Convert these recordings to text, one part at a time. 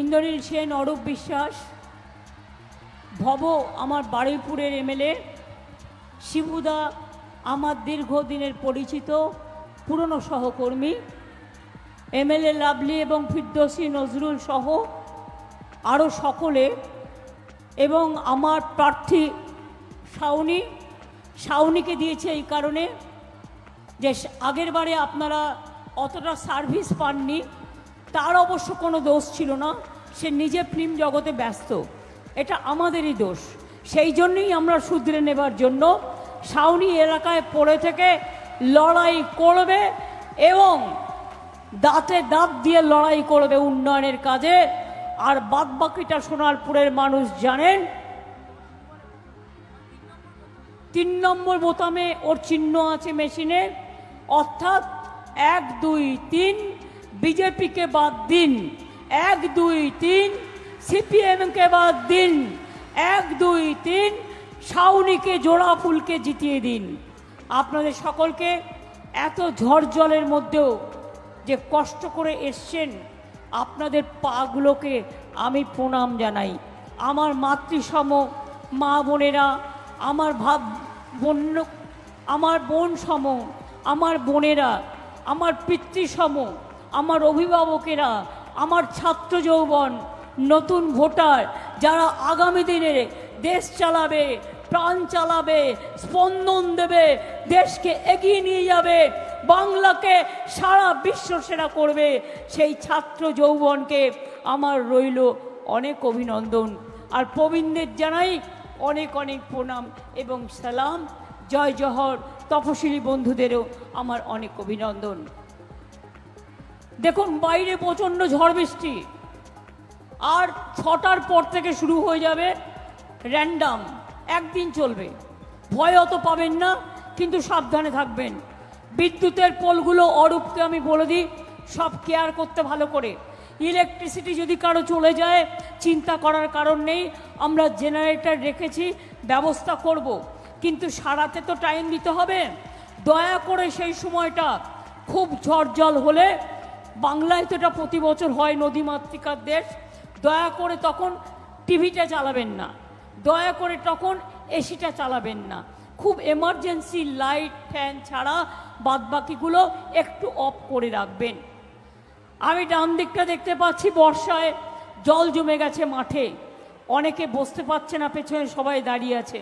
ইন্দ্রনীল সেন, অরূপ বিশ্বাস, ভব আমার বারুইপুরের এমএলএ, শিবুদা আমার দীর্ঘদিনের পরিচিত, পুরনো সহকর্মী, এমএলএ লাভলি এবং ফিরদৌসি নজরুল সহ আরও সকলে এবং আমার প্রার্থী শাওনি। শাওনিকে দিয়েছে এই কারণে যে আগের বারে আপনারা অতটা সার্ভিস পাননি। তার অবশ্য কোনো দোষ ছিল না, সে নিজে ফিল্ম জগতে ব্যস্ত। এটা আমাদেরই দোষ। সেই জন্যই আমরা শুধরে নেবার জন্য সাউনি এলাকায় পড়ে থেকে লড়াই করবে এবং দাঁতে দাঁত দিয়ে লড়াই করবে উন্নয়নের কাজে। আর বাদবাকিটা সোনারপুরের মানুষ জানেন, তিন নম্বর বোতামে ওর চিহ্ন আছে মেশিনে, অর্থাৎ এক, দুই, তিন বিজেপিকে বাদ দিন। এক, দুই, তিন। সিপিএমকে বাদ দিন। এক, দুই, তিন। সাউনিকে জোড়া ফুলকে জিতিয়ে দিন। আপনাদের সকলকে এত ঝড় জলের মধ্যেও যে কষ্ট করে এসছেন, আপনাদের পাগুলোকে আমি প্রণাম জানাই। আমার মাতৃসম মা বোনেরা, আমার ভাব বোন আমার বোন সম, আমার বোনেরা, আমার পিতৃসম আমার অভিভাবকেরা, আমার ছাত্র যৌবন, নতুন ভোটার যারা আগামী দিনে দেশ চালাবে, প্রাণ চালাবে, স্পন্দন দেবে, দেশকে এগিয়ে নিয়ে যাবে, বাংলাকে সারা বিশ্ব সেরা করবে, সেই ছাত্র যৌবনকে আমার রইল অনেক অভিনন্দন। আর প্রবীণদের জানাই অনেক অনেক প্রণাম এবং সালাম। জয় জহর, তপশিলি বন্ধুদেরও আমার অনেক অভিনন্দন। দেখুন, বাইরে প্রচণ্ড ঝড় বৃষ্টি। আর ছটার পর থেকে শুরু হয়ে যাবে র্যান্ডাম একদিন চলবে। ভয় অত পাবেন না, কিন্তু সাবধানে থাকবেন। বিদ্যুতের পোলগুলো অরূপকে আমি বলে দিই, সব কেয়ার করতে ভালো করে। ইলেকট্রিসিটি যদি কারও চলে যায়, চিন্তা করার কারণ নেই, আমরা জেনারেটর রেখেছি, ব্যবস্থা করব। কিন্তু সারাতে তো টাইম দিতে হবে। দয়া করে সেই সময়টা, খুব ঝড় জল হলে বাংলায় তো এটা প্রতি বছর হয় নদীমাতৃকার দেশ দয়া করে তখন টিভিটা চালাবেন না। দয়া করে তখন এসিটা চালাবেন না। খুব এমার্জেন্সি লাইট ফ্যান ছাড়া বাদবাকিগুলো একটু অফ করে রাখবেন। আমি ডান দিকটা দেখতে পাচ্ছি বর্ষায় জল জমে গেছে মাঠে। অনেকে বসতে পারছে না, পেছনে সবাই দাঁড়িয়ে আছে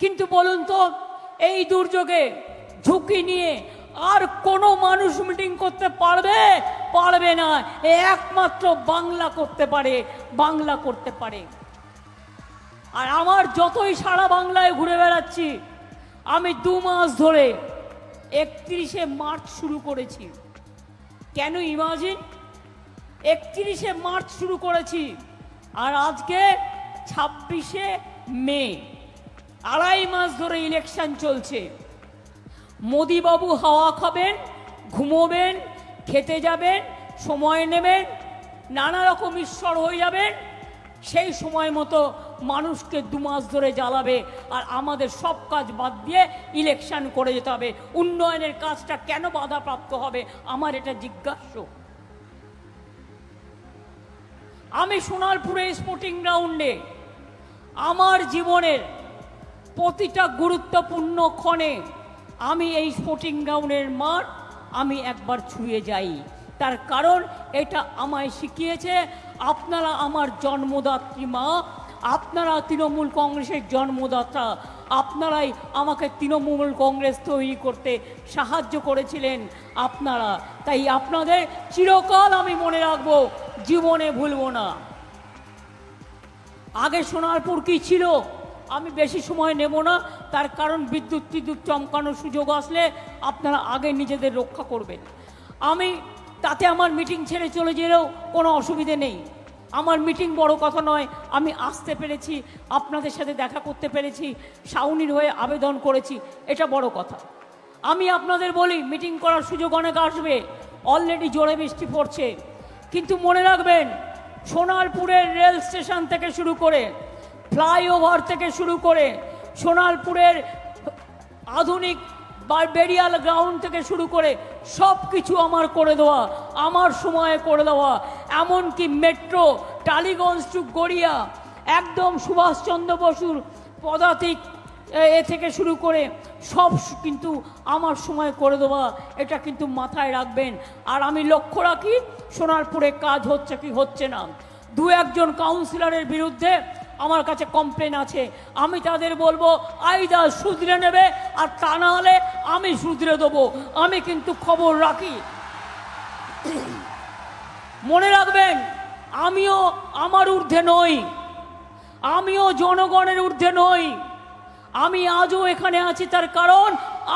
কিন্তু বলুন তো, এই দুর্যোগে ঝুঁকি নিয়ে আর কোনো মানুষ মিটিং করতে পারবে? পারবে না। একমাত্র বাংলা করতে পারে, বাংলা করতে পারে। আর আমার যতই সারা বাংলায় ঘুরে বেড়াচ্ছি, আমি দু মাস ধরে একত্রিশে মার্চ শুরু করেছি। কেন ইমাজিন? একত্রিশে মার্চ শুরু করেছি, আর আজকে ছাব্বিশে মে, আড়াই মাস ধরে ইলেকশন চলছে। মোদিবাবু হাওয়া খাবেন, ঘুমোবেন, খেতে যাবেন, সময় নেবেন, নানা রকম ঈশ্বর হয়ে যাবেন। সেই সময় মতো মানুষকে দু মাস ধরে জ্বালাবে আর আমাদের সব কাজ বাদ দিয়ে ইলেকশন করে যেতে হবে। উন্নয়নের কাজটা কেন বাধাপ্রাপ্ত হবে? আমার এটা জিজ্ঞাস্য আমি সোনারপুরে স্পোর্টিং গ্রাউন্ডে আমার জীবনের প্রতিটা গুরুত্বপূর্ণ ক্ষণে আমি এই স্পোর্টিং গ্রাউন্ডের মাঠ আমি একবার ছুঁয়ে যাই। তার কারণ এটা আমায় শিখিয়েছে, আপনারা আমার জন্মদাত্রী মা, আপনারা তৃণমূল কংগ্রেসের জন্মদাতা, আপনারাই আমাকে তৃণমূল কংগ্রেস তৈরি করতে সাহায্য করেছিলেন আপনারা। তাই আপনাদের চিরকাল আমি মনে রাখব, জীবনে ভুলব না। আগে সোনারপুর কি ছিল? আমি বেশি সময় নেব না। তার কারণ বিদ্যুৎ টিদ্যুৎ চমকানোর সুযোগ আসলে আপনারা আগে নিজেদের রক্ষা করবেন। আমি তাতে আমার মিটিং ছেড়ে চলে গেলেও কোনো অসুবিধে নেই। আমার মিটিং বড় কথা নয়, আমি আসতে পেরেছি, আপনাদের সাথে দেখা করতে পেরেছি সাউনির হয়ে আবেদন করেছি, এটা বড় কথা। আমি আপনাদের বলি, মিটিং করার সুযোগ অনেক আসবে, অলরেডি জোরে বৃষ্টি পড়ছে। কিন্তু মনে রাখবেন, সোনারপুরের রেল স্টেশন থেকে শুরু করে ফ্লাইওভার থেকে শুরু করে সোনারপুরের আধুনিক বেরিয়াল গ্রাউন্ড থেকে শুরু করে সব কিছু আমার করে দেওয়া, আমার সময়ে করে দেওয়া। এমনকি মেট্রো, টালিগঞ্জ টু গড়িয়া, একদম সুভাষচন্দ্র বসুর পদাতিক, এ থেকে শুরু করে সব কিন্তু আমার সময় করে দেওয়া, এটা কিন্তু মাথায় রাখবেন। আর আমি লক্ষ্য রাখি, সোনারপুরে কাজ হচ্ছে কি হচ্ছে না। দু একজন কাউন্সিলরের বিরুদ্ধে আমার কাছে কমপ্লেন আছে। আমি তাদের বলব, আইদা শুধরে নেবে, আর তা না হলে আমি শুধরে দেবো। আমি কিন্তু খবর রাখি। মনে রাখবেন, আমিও আমার ঊর্ধ্বে নই। আমিও জনগণের ঊর্ধ্বে নই। আমি আজও এখানে আছি তার কারণ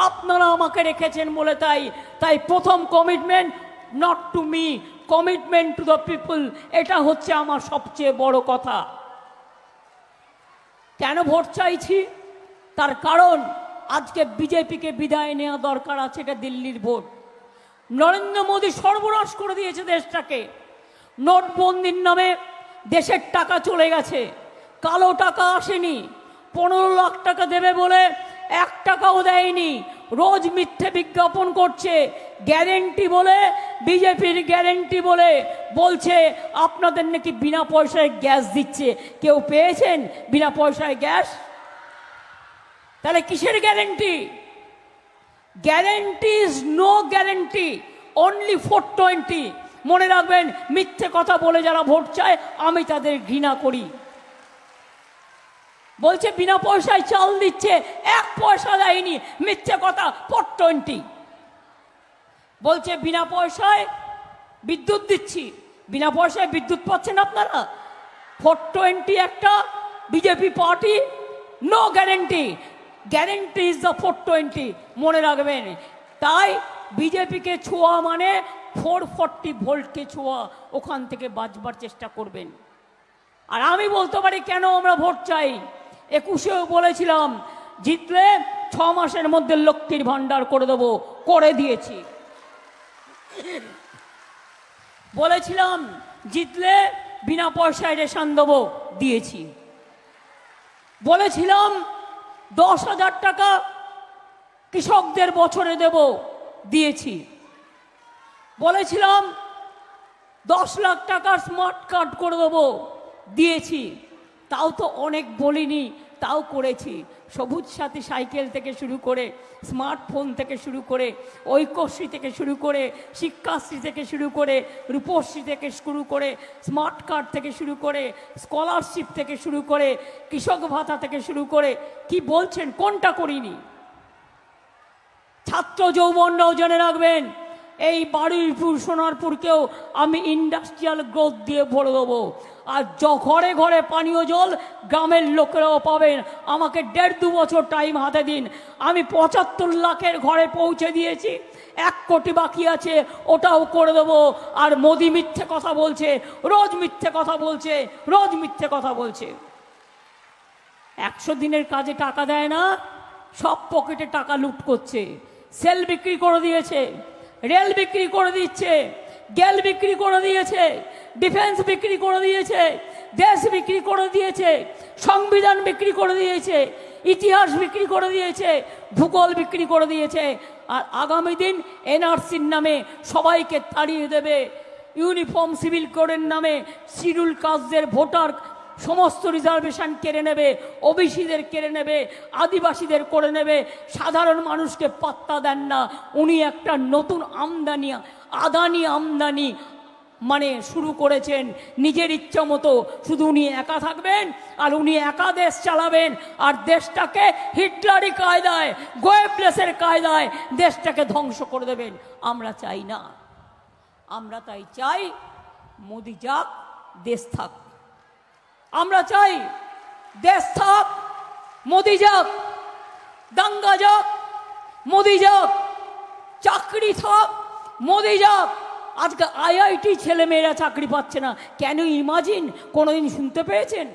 আপনারা আমাকে রেখেছেন বলে তাই। তাই প্রথম commitment not to me commitment to the people এটা হচ্ছে আমার সবচেয়ে বড় কথা। কেন ভোট চাইছি? তার কারণ আজকে বিজেপিকে বিদায় নেওয়া দরকার আছে, এটা দিল্লির ভোট। নরেন্দ্র মোদী সর্বনাশ করে দিয়েছে দেশটাকে। নোটবন্দির নামে দেশের টাকা চলে গেছে। কালো টাকা আসেনি, পনেরো লাখ টাকা দেবে বলে এক টাকাও দেয়নি। রোজ মিথ্যে বিজ্ঞাপন করছে, গ্যারেন্টি বলে, বিজেপির গ্যারেন্টি বলে বলছে, আপনাদের নাকি বিনা পয়সায় গ্যাস দিচ্ছে। কেউ পেয়েছেন বিনা পয়সায় গ্যাস? তাহলে কিসের guarantee? Guarantee is no guarantee only four twenty মনে রাখবেন, মিথ্যে কথা বলে যারা ভোট চায়, আমি তাদের ঘৃণা করি। বলছে, বিনা পয়সায় চাল দিচ্ছে, এক পয়সা দেয়নি। মিথ্যে কথা ফোর টোয়েন্টি বলছে, বিনা পয়সায় বিদ্যুৎ দিচ্ছি। বিনা পয়সায় বিদ্যুৎ পাচ্ছেন আপনারা? ফোর টোয়েন্টি একটা BJP party no guarantee guarantee is the four twenty মনে রাখবেন। তাই বিজেপিকে ছোঁয়া মানে ফোর ফর্টি ভোল্টকে ছোঁয়া, ওখান থেকে বাঁচবার চেষ্টা করবেন। আর আমি বলতে পারি, কেন আমরা ভোট চাই? একুশেও বলেছিলাম, জিতলে ছ মাসের মধ্যে লক্ষ্মীর ভাণ্ডার করে দেবো, করে দিয়েছি। বলেছিলাম, জিতলে বিনা পয়সায় রেশন দেবো, দিয়েছি। বলেছিলাম, দশ হাজার টাকা কৃষকদের বছরে দেব, দিয়েছি। বলেছিলাম, দশ লাখ টাকার স্মার্ট কার্ড করে দেবো, দিয়েছি। তাও তো অনেক বলিনি, তাও করেছি। সবুজ সাথী সাইকেল থেকে শুরু করে, স্মার্টফোন থেকে শুরু করে, ঐক্যশ্রী থেকে শুরু করে, শিক্ষাশ্রী থেকে শুরু করে, রূপশ্রী থেকে শুরু করে, স্মার্ট কার্ড থেকে শুরু করে, স্কলারশিপ থেকে শুরু করে, কৃষক ভাতা থেকে শুরু করে, কি বলছেন, কোনটা করিনি? ছাত্র যৌবনরাও জেনে রাখবেন। এই বারুইপুর সোনারপুরকেও আমি ইন্ডাস্ট্রিয়াল গ্রোথ দিয়ে ভরে দেবো। আর ঘরে ঘরে পানীয় জল গ্রামের লোকেরাও পাবেন। আমাকে দেড় দু বছর টাইম হাতে দিন। আমি পঁচাত্তর লাখের ঘরে পৌঁছে দিয়েছি। এক কোটি বাকি আছে, ওটাও করে দেবো। আর মোদি মিথ্যে কথা বলছে, রোজ মিথ্যে কথা বলছে, রোজ মিথ্যে কথা বলছে। একশো দিনের কাজে টাকা দেয় না, সব পকেটে টাকা লুট করছে। সেল বিক্রি করে দিয়েছে। রেল বিক্রি করে দিচ্ছে, গেল বিক্রি করে দিয়েছে, ডিফেন্স বিক্রি করে দিয়েছে, দেশ বিক্রি করে দিয়েছে, সংবিধান বিক্রি করে দিয়েছে, ইতিহাস বিক্রি করে দিয়েছে, ভূগোল বিক্রি করে দিয়েছে। আর আগামী দিন এনআরসির নামে সবাইকে তাড়িয়ে দেবে, ইউনিফর্ম সিভিল কোডের নামে শিডিউল কাস্টদের ভোটার সমস্ত রিজার্ভেশন কেড়ে নেবে, ওবিসিদের কেড়ে নেবে, আদিবাসীদের করে নেবে, সাধারণ মানুষকে পাত্তা দেন না। উনি একটা নতুন আমদানি, আদানি আমদানি মানে শুরু করেছেন। নিজের ইচ্ছা মতো শুধু উনি একা থাকবেন আর উনি একা দেশ চালাবেন। আর দেশটাকে হিটলারি কায়দায়, গোয়েবলেসের কায়দায় দেশটাকে ধ্বংস করে দেবেন। আমরা চাই না। আমরা তাই চাই, মোদি যাক, দেশ থাক। আমরা চাই দেশ থাক, মোদি যাক, দাঙ্গা যাক, মোদি যাক, চাকরি থাক, মোদি যাক। আজকে আইআইটি ছেলেমেয়েরা চাকরি পাচ্ছে না। কেন ইমাজিন? কোনোদিন শুনতে পেয়েছেন?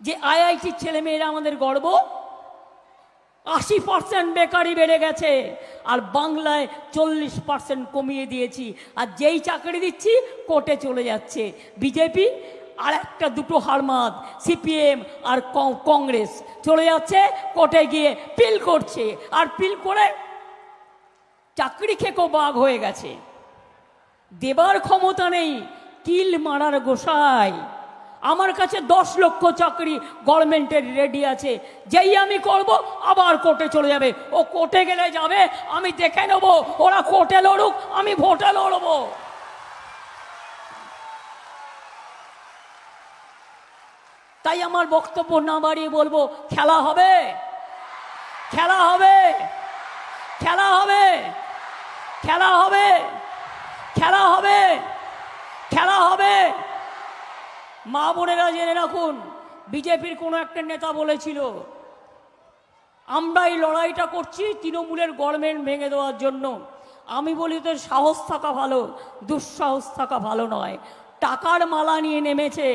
যে আইআইটির ছেলেমেয়েরা আমাদের গর্ব? আশি পার্সেন্ট বেকারি বেড়ে গেছে, আর বাংলায় চল্লিশ পার্সেন্ট কমিয়ে দিয়েছি। আর যেই চাকরি দিচ্ছি, কোর্টে চলে যাচ্ছে। বিজেপি আর একটা দুটো হারমাদ সিপিএম আর কংগ্রেস। চলে যাচ্ছে, কোর্টে গিয়ে পিল করছে। আর পিল করে চাকরি খেকো বাঘ হয়ে গেছে। দেবার ক্ষমতা নেই, কিল মারার গোসাই। আমার কাছে দশ লক্ষ চাকরি গভর্নমেন্টের রেডি আছে। যেই আমি করব, আবার কোর্টে চলে যাবে। ও কোর্টে গেলে যাবে, আমি দেখে নেব, ওরা কোর্টে লড়ুক, আমি ভোটে লড়বো। তাই আমার বক্তব্য না বাড়িয়ে বলব, খেলা হবে। খেলা হবে। খেলা হবে। খেলা হবে। খেলা হবে। খেলা হবে। মা বোনেরা জেনে রাখুন, বিজেপির কোনো একটা নেতা বলেছিল আমরা এই লড়াইটা করছি তৃণমূলের গভর্নমেন্ট ভেঙে দেওয়ার জন্য। আমি বলি তো সাহস থাকা ভালো, দুঃসাহস থাকা ভালো নয়। টাকার মালা নিয়ে নেমেছে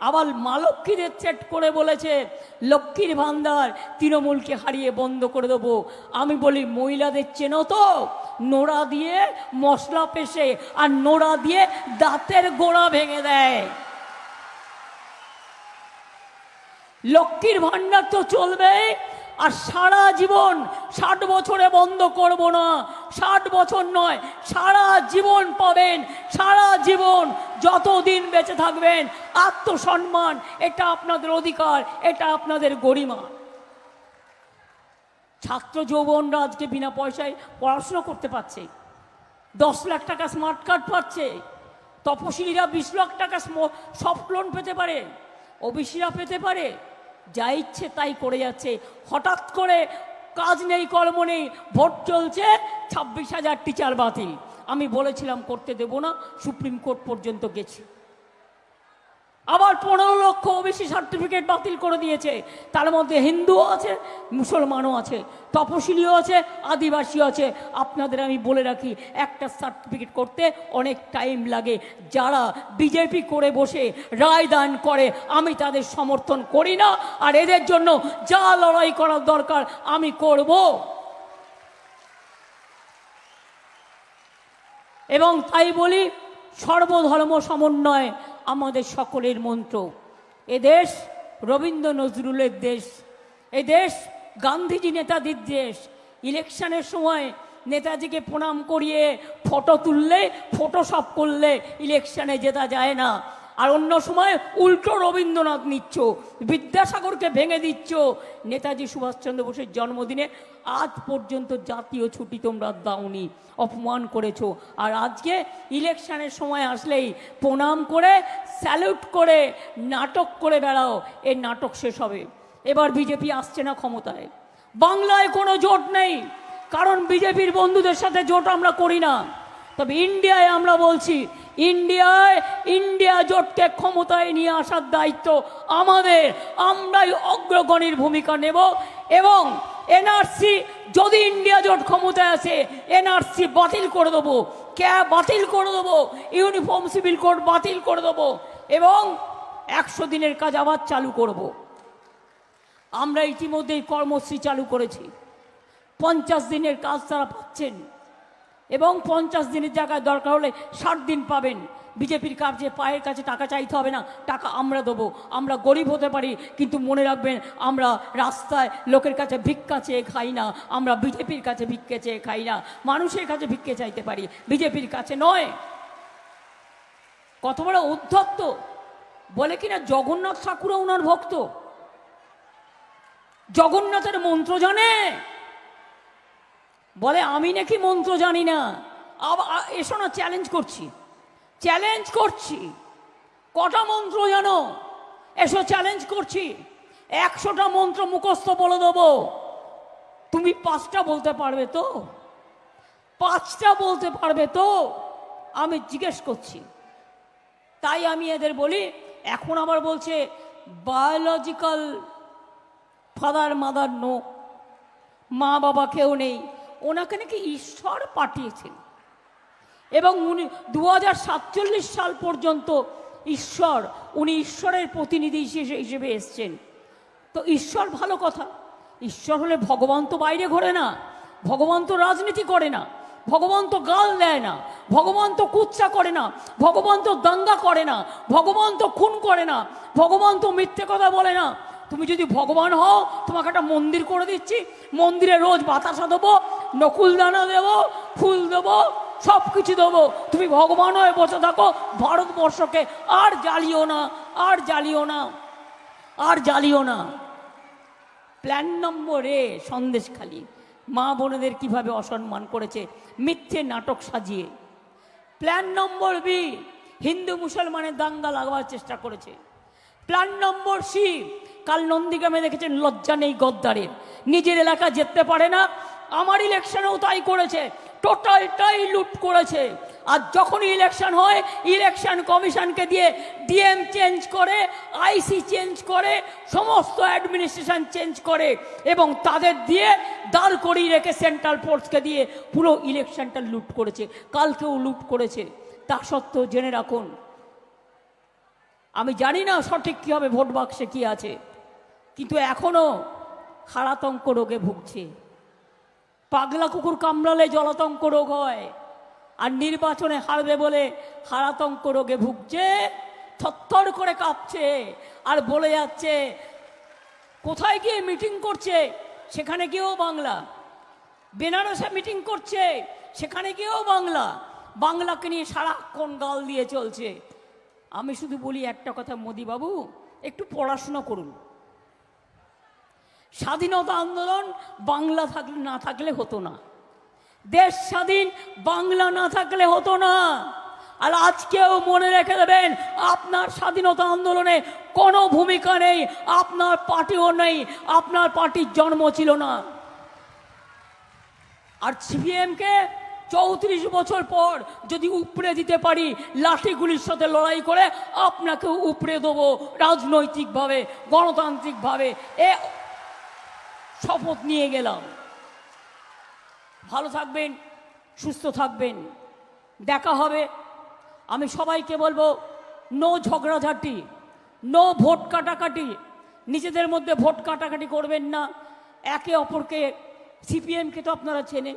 আবার মা লক্ষ্মীদের চেট করে বলেছে, লক্ষ্মীর ভান্ডার তৃণমূলকে হারিয়ে বন্ধ করে দেবো। আমি বলি, মহিলাদের চেনো তো, নোড়া দিয়ে মশলা পেশে আর নোড়া দিয়ে দাঁতের গোড়া ভেঙে দেয়। লক্ষ্মীর ভান্ডার তো চলবে আর সারা জীবন ষাট বছরে বন্ধ করব না। ষাট বছর নয়, সারা জীবন পাবেন। সারা জীবন যতদিন বেঁচে থাকবেন, আত্মসম্মান, এটা আপনাদের অধিকার, এটা আপনাদের গরিমা। ছাত্র যৌবনরা আজকে বিনা পয়সায় পড়াশোনা করতে পারছে। দশ লাখ টাকা স্মার্ট কার্ড পাচ্ছে। তপশিলীরা বিশ লাখ টাকা সফট লোন পেতে পারে। ওবিসিরা পেতে পারে। যা ইচ্ছে তাই করে যাচ্ছে। হঠাৎ করে কাজ নেই, কর্ম নেই, ভোট চলছে, ছাব্বিশ হাজার টিচার বাতিল। আমি বলেছিলাম করতে দেব না, সুপ্রিম কোর্ট পর্যন্ত গেছি। পনেরো লক্ষ বেশি সার্টিফিকেট বাতিল করে দিয়েছে। তার মধ্যে হিন্দুও আছে, মুসলমানও আছে, তপশিলিও আছে আদিবাসী আছে। আপনাদের আমি বলে রাখি, একটা সার্টিফিকেট করতে অনেক টাইম লাগে। যারা বিজেপি করে বসে রায় দান করে, আমি তাদের সমর্থন করি না। আর এদের জন্য যা লড়াই করার দরকার, আমি করব। এবং তাই বলি, সর্বধর্ম সমন্বয় আমাদের সকলের মন্ত্র। এদেশ রবীন্দ্র নজরুলের দেশ এদেশ গান্ধীজি নেতাজির দেশ। ইলেকশনের সময় নেতাজিকে প্রণাম করিয়ে ফটো তুললে, ফটোশপ করলে ইলেকশনে জেতা যায় না। আর অন্য সময় উল্টো রবীন্দ্রনাথ নিচ্ছ, বিদ্যাসাগরকে ভেঙে দিচ্ছ। নেতাজি সুভাষচন্দ্র বোসের জন্মদিনে আজ পর্যন্ত জাতীয় ছুটি তোমরা দাওনি, অপমান করেছ। আর আজকে ইলেকশনের সময় আসলেই প্রণাম করে, স্যালুট করে, নাটক করে বেড়াও এর নাটক শেষ হবে। এবার বিজেপি আসছে না ক্ষমতায়। বাংলায় কোনো জোট নেই, কারণ বিজেপির বন্ধুদের সাথে জোট আমরা করি না। তবে ইন্ডিয়ায় আমরা বলছি, ইন্ডিয়ায় ইন্ডিয়া জোটকে ক্ষমতায় নিয়ে আসার দায়িত্ব আমাদের। আমরাই অগ্রগণীর ভূমিকা নেব এবং এনআরসি যদি ইন্ডিয়া জোট ক্ষমতায় আসে, এনআরসি বাতিল করে দেবো। ক্যাব বাতিল করে দেবো? ইউনিফর্ম সিভিল কোড বাতিল করে দেবো এবং একশো দিনের কাজ আবার চালু করব। আমরা ইতিমধ্যেই কর্মশ্রী চালু করেছি। পঞ্চাশ দিনের কাজ তারা পাচ্ছেন এবং পঞ্চাশ দিনের জায়গায় দরকার হলে ষাট দিন পাবেন। বিজেপির কাছে পায়ের কাছে টাকা চাইতে হবে না, টাকা আমরা দেবো। আমরা গরিব হতে পারি, কিন্তু মনে রাখবেন, আমরা রাস্তায় লোকের কাছে ভিক্ষা চেয়ে খাই না, আমরা বিজেপির কাছে ভিক্ষে চেয়ে খাই না, মানুষের কাছে ভিক্ষে চাইতে পারি, বিজেপির কাছে নয়। কত বড় উদ্ধত্ত, বলে কিনা জগন্নাথ ঠাকুরও ওনার ভক্ত? জগন্নাথের মন্ত্র জানে? বলে, আমি নাকি মন্ত্র জানি না। আবার এসো না চ্যালেঞ্জ করছি। চ্যালেঞ্জ করছি। কটা মন্ত্র জানো? এসো চ্যালেঞ্জ করছি। একশোটা মন্ত্র মুখস্থ বলে দেবো। তুমি পাঁচটা বলতে পারবে তো? পাঁচটা বলতে পারবে তো? আমি জিজ্ঞেস করছি। তাই আমি এদের বলি, এখন আবার বলছে বায়োলজিক্যাল ফাদার মাদার নো মা বাবা কেউ নেই। ওনাকে নাকি ঈশ্বর পাঠিয়েছেন। এবং উনি দু হাজার সাতচল্লিশ সাল পর্যন্ত ঈশ্বর, উনি ঈশ্বরের প্রতিনিধি হিসেবে এসছেন। তো ঈশ্বর ভালো কথা। ঈশ্বর হলে ভগবান তো বাইরে ঘোরে না, ভগবান তো রাজনীতি করে না, ভগবান তো গাল দেয় না, ভগবান তো কুচ্চা করে না, ভগবান তো দাঙ্গা করে না, ভগবান তো খুন করে না, ভগবান তো মিথ্যে কথা বলে না। তুমি যদি ভগবান হও, তোমাকে একটা মন্দির করে দিচ্ছি, মন্দিরে রোজ বাতাসা দেবো, নকুল দানা দেবো, ফুল দেবো সব কিছু দেবো। তুমি ভগবান হয়ে বসে থাকো, ভারতবর্ষকে আর জ্বালিও না, আর জ্বালিও না, আর জ্বালিও না। Plan number A Sandeshkhali. মা বোনেদের কীভাবে অসম্মান করেছে, মিথ্যে নাটক সাজিয়ে। প্ল্যান নম্বর বি হিন্দু মুসলমানের দাঙ্গা লাগাবার চেষ্টা করেছে। প্ল্যান নম্বর সি কাল নন্দীগ্রামে দেখেছেন লজ্জা নেই গদ্দারের। নিজের এলাকা যেতে পারে না আমার ইলেকশনেও তাই করেছে। টোটালটাই লুট করেছে। আর যখনই ইলেকশন হয়, ইলেকশন কমিশনকে দিয়ে ডিএম চেঞ্জ করে, আইসি চেঞ্জ করে, সমস্ত অ্যাডমিনিস্ট্রেশন চেঞ্জ করে এবং তাদের দিয়ে দাঁড় করিয়ে রেখে সেন্ট্রাল ফোর্সকে দিয়ে পুরো ইলেকশনটা লুট করেছে। কালকেও লুট করেছে। তা সত্ত্বেও জেনে রাখুন, আমি জানি না সঠিক কী হবে ভোট বাক্সে কী আছে, কিন্তু এখনও হারাতঙ্ক রোগে ভুগছে। পাগলা কুকুর কামড়ালে জলাতঙ্ক রোগ হয়। আর নির্বাচনে হারবে বলে হারাতঙ্ক রোগে ভুগছে, থরথর করে কাঁপছে, আর বলে যাচ্ছে, কোথায় গিয়ে মিটিং করছে? সেখানে গিয়েও বাংলা। বেনারসে মিটিং করছে, সেখানে গিয়েও বাংলা। বাংলাকে নিয়ে সারাক্ষণ গাল দিয়ে চলছে। আমি শুধু বলি একটা কথা মোদিবাবু, একটু পড়াশোনা করুন। স্বাধীনতা আন্দোলন বাংলা থাকলে না থাকলে হতো না। দেশ স্বাধীন, বাংলা না থাকলে হতো না। আর আজকেও মনে রেখে দেবেন, আপনার স্বাধীনতা আন্দোলনে কোনো ভূমিকা নেই, আপনার পার্টিও নেই, আপনার পার্টির জন্ম ছিল না। আর সিপিএমকে চৌত্রিশ বছর পর যদি উপড়ে দিতে পারি, লাঠিগুলির সাথে লড়াই করে আপনাকে উপড়ে দেবো, রাজনৈতিকভাবে, গণতান্ত্রিকভাবে। এ শপথ নিয়ে গেলাম। ভালো থাকবেন, সুস্থ থাকবেন। দেখা হবে। আমি সবাইকে বলব নো ঝগড়াঝাটি নো ভোট কাটাকাটি। নিজেদের মধ্যে ভোট কাটাকাটি করবেন না। একে অপরকে সিপিএমকে তো আপনারা চেনেন,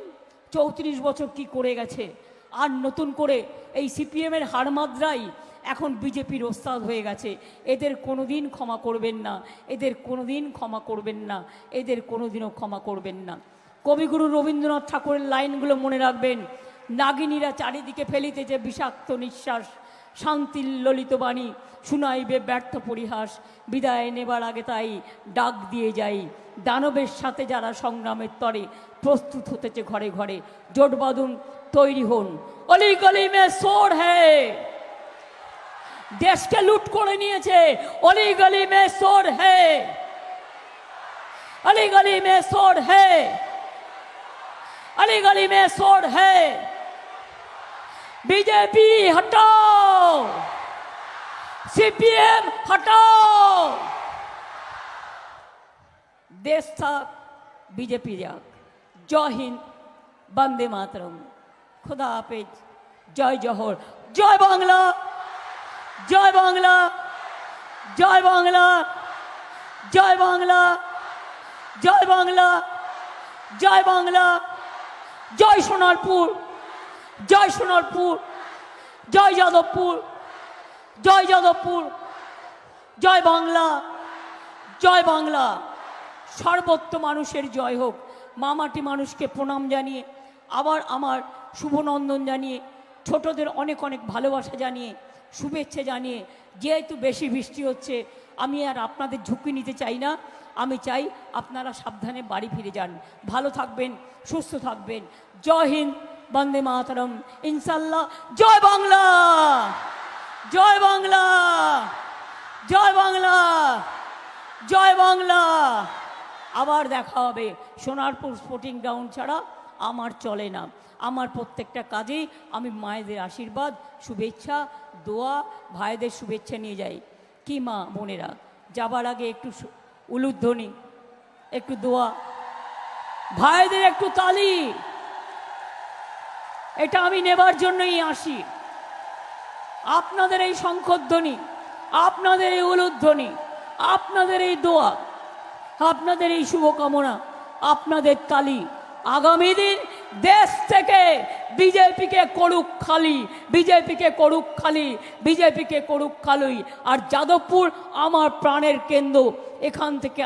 চৌত্রিশ বছর কি করে গেছে। আর নতুন করে এই সিপিএমের হারমাদ্রাই এখন বিজেপির ওস্তাদ হয়ে গেছে। এদের কোনোদিন ক্ষমা করবেন না। এদের কোনোদিন ক্ষমা করবেন না। এদের কোনোদিনও ক্ষমা করবেন না। কবিগুরু রবীন্দ্রনাথ ঠাকুরের লাইনগুলো মনে রাখবেন। নাগিনীরা চারিদিকে ফেলিতেছে বিষাক্ত নিঃশ্বাস, শান্তির ললিত বাণী, শুনাইবে ব্যর্থ পরিহাস, বিদায় নেবার আগে তাই ডাক দিয়ে যাই। দানবের সাথে যারা সংগ্রামের তরে প্রস্তুত হতেছে ঘরে ঘরে জোট বাঁধুন তৈরি হন। অলি গলি মে সোর হ্যায়। দেশকে লুট করে নিয়েছে। অলি গলি মে সোর হে। অলি গলি মে সোর হে। অলি গলি মে সোর হে। বিজেপি হটাও। সিপিএম হটাও। দেশ থাক, বিজেপি যাক। জয় হিন্দ, বন্দে মাতরম। খুদা হাফেজ। জয় জহর। জয় বাংলা। জয় বাংলা জয় বাংলা জয় বাংলা জয় বাংলা জয় বাংলা, জয় সোনারপুর জয় সোনারপুর, জয় যাদবপুর জয় যাদবপুর, জয় বাংলা জয় বাংলা। সর্বত্র মানুষের জয় হোক। মামাটি মানুষকে প্রণাম জানিয়ে, আবার আমার শুভনন্দন জানিয়ে, ছোটদের অনেক অনেক ভালোবাসা জানিয়ে শুভেচ্ছা জানিয়ে, যেহেতু বেশি বৃষ্টি হচ্ছে, আমি আর আপনাদের ঝুঁকি নিতে চাই না। আমি চাই আপনারা সাবধানে বাড়ি ফিরে যান। ভালো থাকবেন, সুস্থ থাকবেন। জয় হিন্দ, বন্দে মাতরম। ইনশাল্লাহ জয় বাংলা! জয় বাংলা! জয় বাংলা! জয় বাংলা! আবার দেখা হবে সোনারপুর স্পোর্টিং গ্রাউন্ড ছাড়া। আমার চলে না। আমার প্রত্যেকটা কাজেই আমি মায়েদের আশীর্বাদ, শুভেচ্ছা, দোয়া, ভাইদের শুভেচ্ছা নিয়ে যাই। কি মা বোনেরা, যাবার আগে একটু উলুধ্বনি, একটু দোয়া। ভাইদের একটু তালি। এটা আমি নেবার জন্যই আসি। আপনাদের এই শঙ্খধ্বনি, আপনাদের এই উলুধ্বনি, আপনাদের এই দোয়া, আপনাদের এই শুভকামনা, আপনাদের তালি। আগামী দিন দেশ থেকে বিজেপিকে করুক খালি, বিজেপিকে করুক খালি, বিজেপিকে করুক খালি। আর যাদবপুর আমার প্রাণের কেন্দ্র, এখান থেকে